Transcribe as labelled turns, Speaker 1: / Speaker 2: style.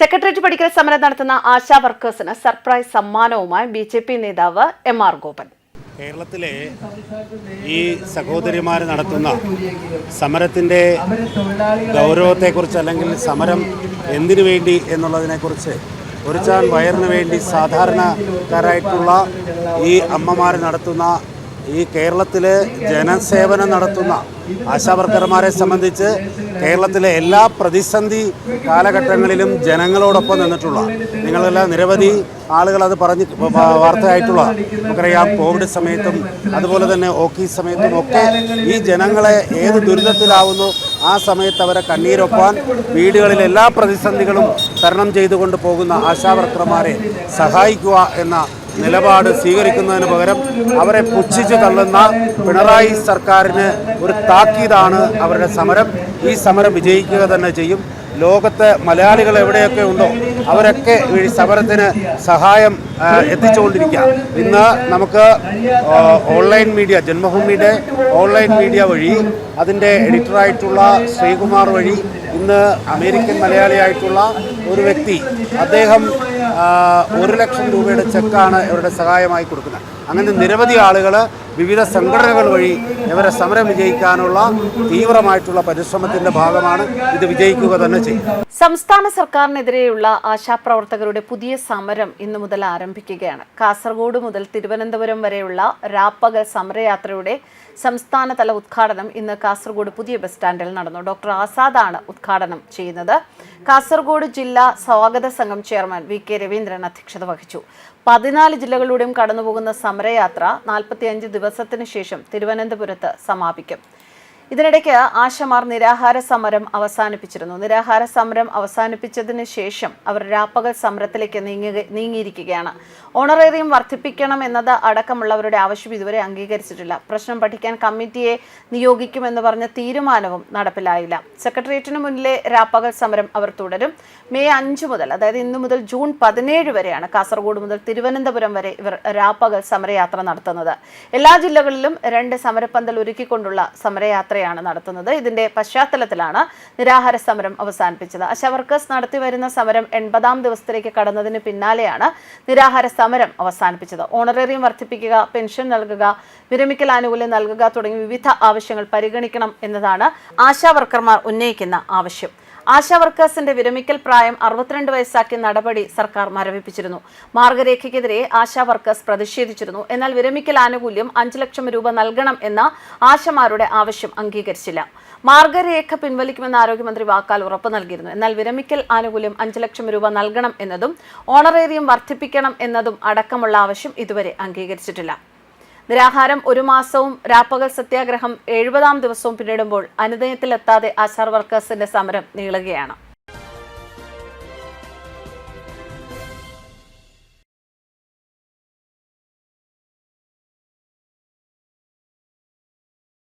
Speaker 1: Secretariat പഠിക്കൽ സമരം നടത്തുന്ന ആശാ വർക്കേഴ്സിന് സർപ്രൈസ് സമ്മാനവുമായി ബി ജെ പി നേതാവ് എം ആർ ഗോപൻ.
Speaker 2: കേരളത്തിലെ ഈ സഹോദരിമാർ നടത്തുന്ന സമരത്തിന്റെ ഗൗരവത്തെക്കുറിച്ച് അല്ലെങ്കിൽ സമരം എന്തിനു വേണ്ടി എന്നുള്ളതിനെക്കുറിച്ച് ഒരു ചാൻ വയറിന് വേണ്ടി സാധാരണക്കാരായിട്ടുള്ള ഈ അമ്മമാർ നടത്തുന്ന ഈ കേരളത്തിൽ ജനസേവനം നടത്തുന്ന ആശാവർക്കർമാരെ സംബന്ധിച്ച് കേരളത്തിലെ എല്ലാ പ്രതിസന്ധി കാലഘട്ടങ്ങളിലും ജനങ്ങളോടൊപ്പം നിന്നിട്ടുള്ള നിങ്ങളെല്ലാം നിരവധി ആളുകൾ അത് പറഞ്ഞ് വാർത്തയായിട്ടുള്ള നമുക്കറിയാം കോവിഡ് സമയത്തും അതുപോലെ തന്നെ ഓക്കി സമയത്തും ഒക്കെ ഈ ജനങ്ങളെ ഏത് ദുരിതത്തിലാവുന്നു ആ സമയത്ത് അവരെ കണ്ണീരൊപ്പാൻ വീടുകളിലെ എല്ലാ പ്രതിസന്ധികളും തരണം ചെയ്തുകൊണ്ട് പോകുന്ന ആശാവർക്കർമാരെ സഹായിക്കുക എന്ന നിലപാട് സ്വീകരിക്കുന്നതിന് പകരം അവരെ പുച്ഛിച്ചു തള്ളുന്ന പിണറായി സർക്കാരിന് ഒരു താക്കീതാണ് അവരുടെ സമരം. ഈ സമരം വിജയിക്കുക തന്നെ ചെയ്യും. ലോകത്തെ മലയാളികൾ എവിടെയൊക്കെ ഉണ്ടോ അവരൊക്കെ ഈ സമരത്തിന് സഹായം എത്തിച്ചുകൊണ്ടിരിക്കുക. ഇന്ന് നമുക്ക് ഓൺലൈൻ മീഡിയ ജന്മഭൂമിയുടെ ഓൺലൈൻ മീഡിയ വഴി അതിന്റെ എഡിറ്ററായിട്ടുള്ള ശ്രീകുമാർ വഴി ഇന്ന് അമേരിക്കൻ മലയാളിയായിട്ടുള്ള ഒരു വ്യക്തി അദ്ദേഹം ഒരു ലക്ഷം രൂപയുടെ ചെക്കാണ് ഇവരുടെ സഹായമായി കൊടുക്കുന്നത്. അങ്ങനെ നിരവധി ആളുകൾ വിവിധ സംഘടനകൾ വഴി ഇവരെ സമരം വിജയിക്കാനുള്ള തീവ്രമായിട്ടുള്ള പരിശ്രമത്തിന്റെ ഭാഗമാണ് ഇത് വിജയിക്കുക തന്നെ ചെയ്യും
Speaker 1: സംസ്ഥാന സർക്കാരിനെതിരെയുള്ള ആശാപ്രവർത്തകരുടെ പുതിയ സമരം ഇന്നു മുതൽ ആരംഭിക്കുകയാണ്. കാസർഗോഡ് മുതൽ തിരുവനന്തപുരം വരെയുള്ള രാപ്പകൽ സമരയാത്രയുടെ സംസ്ഥാനതല ഉദ്ഘാടനം ഇന്ന് കാസർഗോഡ് പുതിയ ബസ് സ്റ്റാൻഡിൽ നടന്നു. ഡോക്ടർ ആസാദാണ് ഉദ്ഘാടനം ചെയ്യുന്നത്. കാസർഗോഡ് ജില്ലാ സ്വാഗത സംഘം ചെയർമാൻ വി കെ രവീന്ദ്രൻ അധ്യക്ഷത വഹിച്ചു. പതിനാല് ജില്ലകളിലൂടെയും കടന്നുപോകുന്ന സമരയാത്ര നാൽപ്പത്തിയഞ്ച് ദിവസത്തിനു ശേഷം തിരുവനന്തപുരത്ത് സമാപിക്കും. ഇതിനിടയ്ക്ക് ആശമാർ നിരാഹാര സമരം അവസാനിപ്പിച്ചിരുന്നു. നിരാഹാര സമരം അവസാനിപ്പിച്ചതിന് ശേഷം അവർ രാപ്പകൽ സമരത്തിലേക്ക് നീങ്ങിയിരിക്കുകയാണ്. ഓണറേറിയം വർദ്ധിപ്പിക്കണം എന്നത് അടക്കമുള്ളവരുടെ ആവശ്യം ഇതുവരെ അംഗീകരിച്ചിട്ടില്ല. പ്രശ്നം പഠിക്കാൻ കമ്മിറ്റിയെ നിയോഗിക്കുമെന്ന് പറഞ്ഞ തീരുമാനവും നടപ്പിലായില്ല. സെക്രട്ടേറിയറ്റിന് മുന്നിലെ രാപ്പകൽ സമരം അവർ തുടരും. മെയ് അഞ്ച് മുതൽ അതായത് ഇന്നു മുതൽ ജൂൺ പതിനേഴ് വരെയാണ് കാസർഗോഡ് മുതൽ തിരുവനന്തപുരം വരെ ഇവർ രാപ്പകൽ സമരയാത്ര നടത്തുന്നത്. എല്ലാ ജില്ലകളിലും രണ്ട് സമരപ്പന്തൽ ഒരുക്കിക്കൊണ്ടുള്ള സമരയാത്രയാണ് നടത്തുന്നത്. ഇതിന്റെ പശ്ചാത്തലത്തിലാണ് നിരാഹാര സമരം അവസാനിപ്പിച്ചത്. ആശാ വർക്കേഴ്സ് നടത്തിവരുന്ന സമരം എൺപതാം ദിവസത്തിലേക്ക് കടന്നതിന് പിന്നാലെയാണ് നിരാഹാര സമരം അവസാനിപ്പിച്ചത്. ഓണറേറിയം വർദ്ധിപ്പിക്കുക പെൻഷൻ നൽകുക വിരമിക്കൽ ആനുകൂല്യം നൽകുക തുടങ്ങിയ വിവിധ ആവശ്യങ്ങൾ പരിഗണിക്കണം എന്നതാണ് ആശാ വർക്കർമാർ ഉന്നയിക്കുന്ന ആവശ്യം. ആശാ വർക്കേഴ്സിന്റെ വിരമിക്കൽ പ്രായം അറുപത്തിരണ്ട് വയസ്സാക്കിയ നടപടി സർക്കാർ മരവിപ്പിച്ചിരുന്നു. മാർഗരേഖയ്ക്കെതിരെ ആശാ വർക്കേഴ്സ് പ്രതിഷേധിച്ചിരുന്നു. എന്നാൽ വിരമിക്കൽ ആനുകൂല്യം അഞ്ചു ലക്ഷം രൂപ നൽകണം എന്ന ആശമാരുടെ ആവശ്യം അംഗീകരിച്ചില്ല. മാർഗരേഖ പിൻവലിക്കുമെന്ന് ആരോഗ്യമന്ത്രി വാക്കാൽ ഉറപ്പ് നൽകിയിരുന്നു. എന്നാൽ വിരമിക്കൽ ആനുകൂല്യം അഞ്ചു ലക്ഷം രൂപ നൽകണം എന്നതും ഓണറേറിയം വർദ്ധിപ്പിക്കണം എന്നതും അടക്കമുള്ള ആവശ്യം ഇതുവരെ അംഗീകരിച്ചിട്ടില്ല. നിരാഹാരം ഒരു മാസവും രാപ്പകൽ സത്യാഗ്രഹം എഴുപതാം ദിവസവും പിന്നിടുമ്പോൾ അനുദയത്തിലെത്താതെ ആശാർ വർക്കേഴ്സിന്റെ സമരം നീളുകയാണ്.